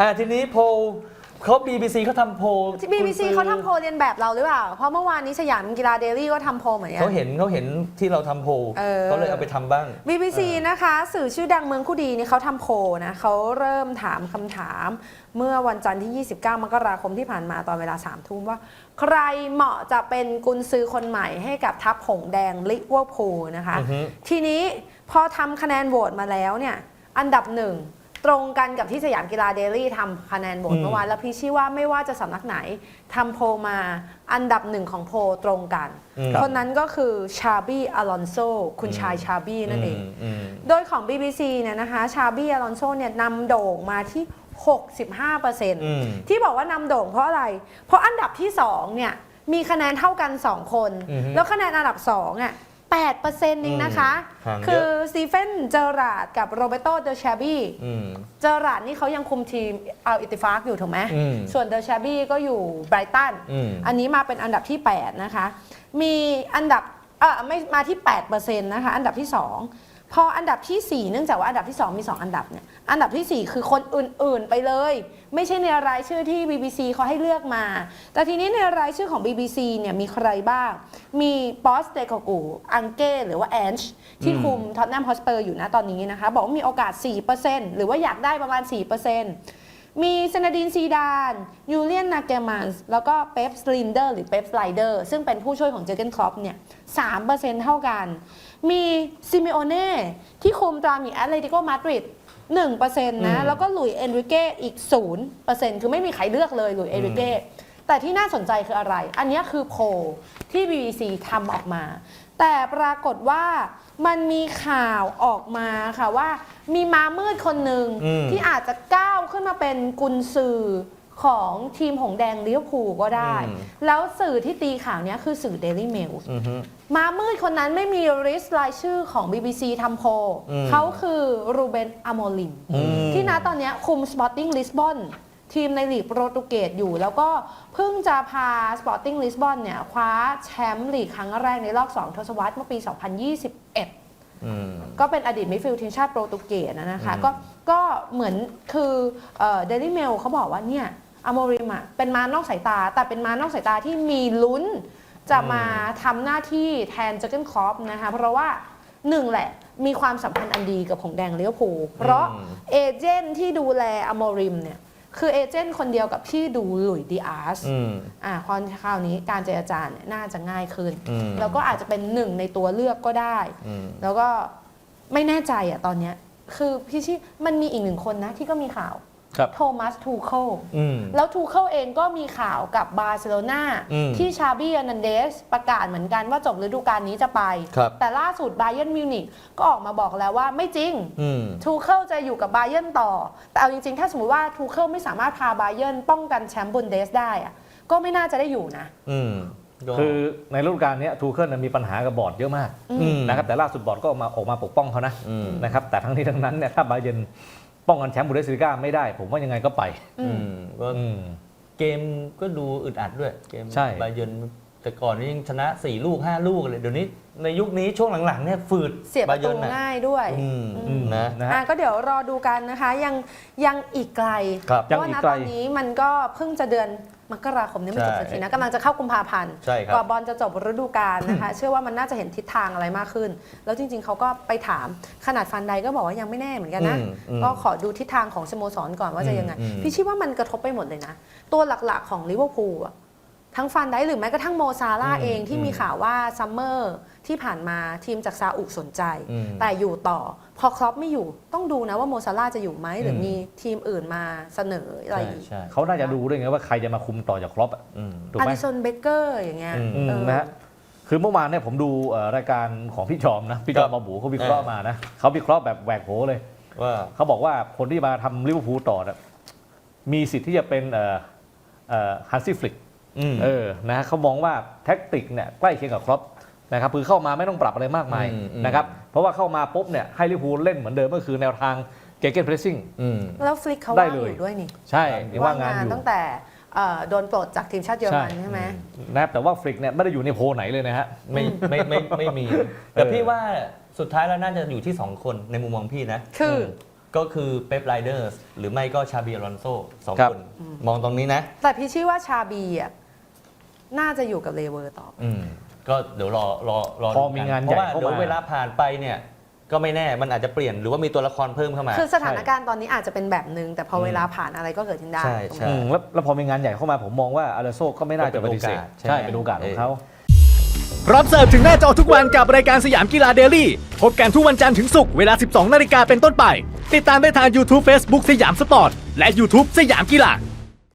อ่าทีนี้โพลเขา BBC เขาทำโพลที่ BBC เขาทำโพลเรียนแบบเราหรือเปล่า เพราะเมื่อวานนี้สยามกีฬาเดลี่ก็ทำโพลเหมือนกั เขาเห็นเขาเห็นที่เราทำโพลเออ เขาเลยเอาไปทำบ้าง BBC นะคะ สื่อชื่อดังเมืองคู่ดีนี่เขาทำโพลนะเขาเริ่มถามคำถาม เมื่อวันจันทร์ที่ 29 มกราคมที่ผ่านมาตอนเวลา 3 ทุ่มว่า ใครเหมาะจะเป็นกุนซือคนใหม่ให้กับทัพหงส์แดงลิเวอร์พูลนะคะ อือฮึ ทีนี้พอทำคะแนนโหวตมาแล้วเนี่ย อันดับหนึ่ง ตรงกันกับที่สยามกีฬาเดลี่ทำคะแนนโหวตเมื่อวานแล้วพี่ชี้ว่าไม่ว่าจะสำนักไหนทำโพลมาอันดับหนึ่งของโพลตรงกันอืมคนนั้นก็คือชาบี้อลอนโซคุณชายชาบี้นั่นเองมอืมโดยของ BBC เนี่ยนะคะชาบี้อลอนโซเนี่ยนำโด่งมาที่ 65%อืมที่บอกว่านำโด่งเพราะอะไร เพราะอันดับที่2เนี่ยมีคะแนนเท่ากัน 2 คนอือฮึแล้วคะแนนอันดับ2อะ 8%เองนะคะ ห่างเยอะ คือสตีเฟนเจอราร์ดกับโรเบโตเดอชาบี้อืม เจอราร์ดนี่เขายังคุมทีมเอาอิติฟากอยู่ถูกไหมอืมส่วนเดอชาบี้ก็อยู่ไบรตันอืมอันนี้มาเป็นอันดับที่ 8 นะคะ มีอันดับเออไม่มาที่ 8%นะคะ อันดับที่ 2 พออันดับทีสี่ 4 เนื่องจากว่าอันดับที่ 2 มี 2 อันดับเนี่ยอันดับทีสี่ 4 คือคนอื่นๆไปเลย ไม่ใช่ในรายชื่อที่ BBC เขาให้เลือกมา แต่ทีนี้ในรายชื่อของ BBC เนี่ยมีใครบ้าง มีปอสเตโกกูอังเก้หรือว่าแอนช์ที่คุมท็อตแนมฮอสเปอร์อยู่นะตอนนี้นะคะ บอกว่ามีโอกาส 4%หรือว่าอยากได้ประมาณ 4% มีเซนาดินซีดานยูเลียนนาเกมันส์แล้วก็เป๊ปสลินเดอร์หรือเป๊ปสไลเดอร์ซึ่งเป็นผู้ช่วยของเจอร์เกนครอปเนี่ย3%เท่ากัน มีซิมิโอเน่ที่คุมตรามีแอตเลติโกมาดริด1%นะอืมแล้วก็หลุยส์เอนริเก้อีก0%คือไม่มีใครเลือกเลยหลุยส์เอนริเก้แต่ที่น่าสนใจคืออะไร อันเนี้ยคือโพลที่ BBC ทำออกมา แต่ปรากฏว่ามันมีข่าวออกมาค่ะว่า มีม้ามืดคนหนึ่งอืม ที่อาจจะก้าวขึ้นมาเป็นกุนซือของทีมหงแดงลิเวอร์พูลก็ได้อืมแล้วสื่อที่ตีข่าวเนี้ยคือสื่อ Daily Mail อืมฮึ ม้ามืดคนนั้นไม่มีริสรายชื่อของ BBC ทำโพลอืมเขาคือรูเบน อโมลิม อืม ที่นะตอนเนี้ยคุม Sporting Lisbon ทีมในลีกโปรตุเกสอยู่ แล้วก็เพิ่งจะพา Sporting Lisbon เนี่ยคว้าแชมป์ลีกครั้งแรกในรอบ2ทศวรรษเมื่อปี 2021อืมก็เป็นอดีตมิดฟิลด์ทีมชาติโปรตุเกสนะคะอืมก็ก็เหมือนคือเดลิเมลเขาบอกว่าเนี่ยอโมริมอะเป็นม้านอกสายตา แต่เป็นม้านอกสายตาที่มีลุ้น จะมาทำหน้าที่แทนเจอร์เกนครอปนะคะเพราะว่าหนึ่งแหละมีความสัมพันธ์อันดีกับผงแดงเลี้ยวภูลเพราะอืมเอเจนต์ที่ดูแลอโมริมเนี่ย คือเอเจนต์คนเดียวกับที่ดูหลุยส์ดีอาร์สอืมอ่าพอคราวนี้การเจรจาเนี่ยน่าจะง่ายขึ้นอืมแล้วก็อาจจะเป็นหนึ่งในตัวเลือกก็ได้อืมแล้วก็ไม่แน่ใจอะตอนเนี้ย คือพี่ชิมันมีอีกหนึ่งคนนะที่ก็มีข่าวครับ โทมัสทูเคิลอืมแล้วทูเคิลเองก็มีข่าวกับบาร์เซโลนาอืมที่ชาบี้อนันเดสประกาศเหมือนกันว่าจบฤดูกาลนี้จะไปครับแต่ล่าสุดบาเย r n m มิวนิกก็ออกมาบอกแล้วว่าไม่จริงอืมทูเคิลจะอยู่กับบาเย r n ต่อ แต่เอาจริง ๆ ถ้าสมมติว่าทูเคิลไม่สามารถพาบาเย r n ป้องกันแชมป์บุนเดสได้อะก็ไม่น่าจะได้อยู่นะอืมก็คือในฤดูกาลเนี้ทูเคิลมีปัญหากับบอร์ดเยอะมากอืมนะครับแต่ล่าสุดบอร์ดก็ออกมาออกมาปกป้องเขานะอืมนะครับแต่ทั้งนี้ทั้งนั้นเนี่ยถ้าบาเยร์น ป้องกันแชมป์บูเดสลิก้าไม่ได้ ผมว่ายังไงก็ไป อือืมมก็อืม เกมก็ดูอึดอัดด้วย เกมใช่ บาเยิร์น แต่ก่อนนี่ยังชนะ 4 ลูก 5 ลูกเลยเดี๋ยวนี้ในยุคนี้ช่วงหลังๆเนี่ยฝืดเสียประบาเยิตูร์นน่ะง่ายด้วยอืมอืมนะนะฮะ อะก็เดี๋ยวรอดูกันนะคะ ยังยังอีกไกลครับเพราะว่ายังอีณกไกลตอนนี้มันก็เพิ่งจะเดือนมกราคมนี้ไม่จบใช่สักทีนะกำลังจะเข้ากุมภาพันธ์ใช่ครับกว่าบอลจะจบฤดูกาลนะคะ เชื่อว่ามันน่าจะเห็นทิศทางอะไรมากขึ้น แล้วจริง ๆเขาก็ไปถามขนาดฟันไดก็บอกว่ายังไม่แน่เหมือนกันนะ อืมอืมก็ขอดูทิศทางของสโมสรก่อนว่าจะยังไง อืมพี่คิดว่ามันกระทบไปหมดเลยนะ ตัวหลักๆของลิเวอร์พูลอะ ทั้งฟันไดหรือแม้กระทั่งโมซาร่าห์อืมเองที่อืมมีข่าวว่าซัมเมอร์ที่ผ่านมาทีมจากซาอุสนใจอืมแต่อยู่ต่อ พอครอปไม่อยู่ต้องดูนะว่าโมซาร่าห์จะอยู่ไหมหรืออมมีทีมอื่นมาเสนออะไรใช่อีกใช่เขาน่าจะดูด้วยไงว่าใครจะมาคุมต่อจากครอปอะอืมถูกอไหมดิสันเบเกอร์อย่างเงี้ยอืมอืมเออนะฮะคือเมื่อวานเนี่ยผมดูเอ่อรายการของพี่จอมนะพี่จอครัมบมาบูเขาวิเคราะห์มานะเขาวิเคราะห์แบบแหวกโหเลยว่าเขาบอกว่าคนที่มาทำลิเวอร์พูลต่อเนี่ยมีสิทธิ์ที่จะเป็นเอ่อเอ่อฮันซี่ฟลิกอืม เออนะฮะเขามองว่าแท็กติกเนี่ยใกล้เคียงกับครอปนะครับคือเข้ามาไม่ต้องปรับอะไรมากมายอืมอืมนะครับเพราะว่าเข้ามาปุ๊บเนี่ยให้ลิเวอร์พูลเล่นเหมือนเดิมก็คือแนวทางเกเกนเพรสซิ่งอืมแล้วฟลิกเขาได้ว่างเลอยยู่ด้วยนี่ใช่ยังว่างงานอยู่ตั้งแต่เอ่อโดนปลดจากทีมชาติเยอรมันใช่ใช่ไหมนะครับแต่ว่าฟลิกเนี่ยไม่ได้อยู่ในโพลไหนเลยนะฮะไม่ไม่ไม่ไม่มี แต่พี่ว่าสุดท้ายแล้วน่าจะอยู่ที่ 2 คนในมุมมองพี่นะ คือมก็คือเป๊ปไรเดอร์หรือไม่ก็ชาบีอลอนโซสองครับคนมองตรงนี้นะ แต่พี่ชื่อว่าชาบีอะ น่าจะอยู่กับเลเวอร์ต่ออืมก็เดี๋ยวรอรอรอพอดูมีกังานเพใหญ่ราะว่าเข้าเดี๋ยวมาเวลาผ่านไปเนี่ย ก็ไม่แน่มันอาจจะเปลี่ยนหรือว่ามีตัวละครเพิ่มเข้ามา คือสถานการณ์ตอนนี้อาจจะเป็นแบบนึง แต่พอเวลาผ่านอะไรก็เกิดขึ้นได้ใช่ใช่อืมแล้วแล้วพอมีงานใหญ่เข้ามาผมมองว่าอาราโซก็ไม่น่าจะปฏิเสธก็เป็นโอกาสใช่ไหม ใช่เป็นโอกาสของเขา พร้อมเสิร์ฟถึงหน้าจอทุกวันกับรายการสยามกีฬาเดลี่ พบกันทุกวันจันทร์ถึงศุกร์เวลา 12 นาฬิกาเป็นต้นไป ติดตามได้ทาง YouTube Facebook สยามสปอร์ต และ YouTube สยามกีฬา